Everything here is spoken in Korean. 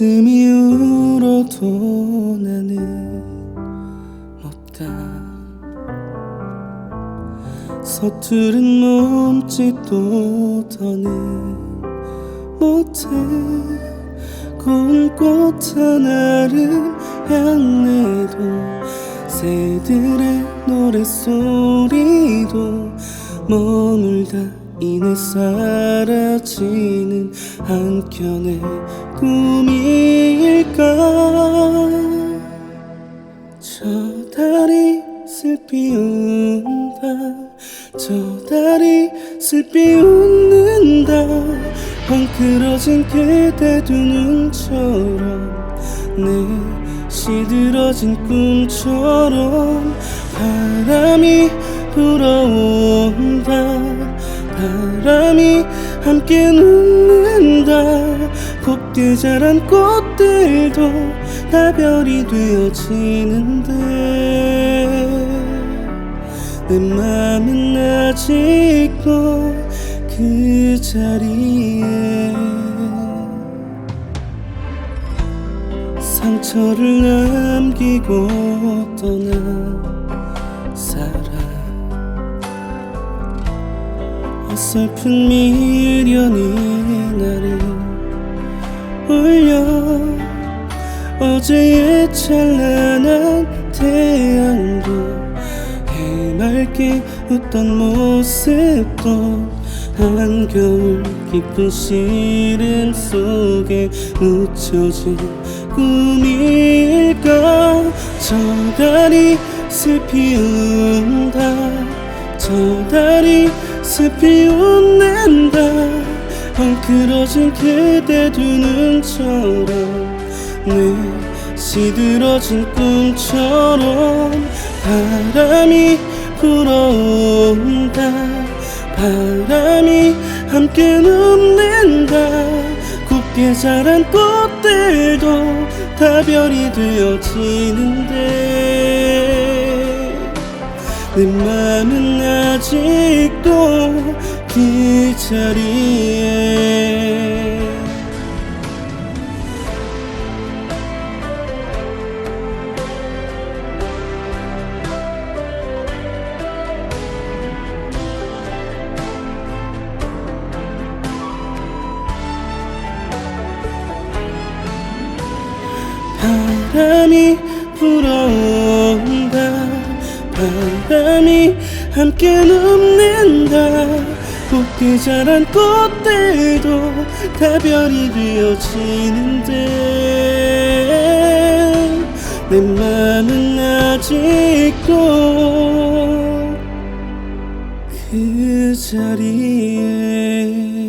가슴이 울어도 나는 못가 서투른 몸짓도 더는 못해. 고운 꽃 하나를 향해도 새들의 노랫소리도 머물다 이내 사라지는 한켠의 꿈일까? 저 달이 슬피 운다. 저 달이 슬피 웃는다. 헝클어진 그대 두 눈처럼 내 시들어진 꿈처럼 바람이 불어온다 바람이 함께 눕는다. 곱게 자란 꽃들도 다 별이 되어지는데 내 맘은 아직도 그 자리에 상처를 남기고 떠난 사람 어설픈 미련이 나를 울려. 어제의 찬란한 태양도 해맑게 웃던 모습도 한겨울 깊은 시름 속에 묻혀진 꿈일까? 저 달이 슬피 운다. 저 달이 슬피 웃는다. 헝클어진 그대 두 눈처럼 내 시들어진 꿈처럼 바람이 불어온다. 바람이 함께 눕는다. 곱게 자란 꽃들도 다 별이 되어지는데 내 맘은 아직도 그 자리에. 바람이 불어온 함께 눕는다 곱게 자란 꽃들도 다 별이 되어지는데 내 맘은 아직도 그 자리에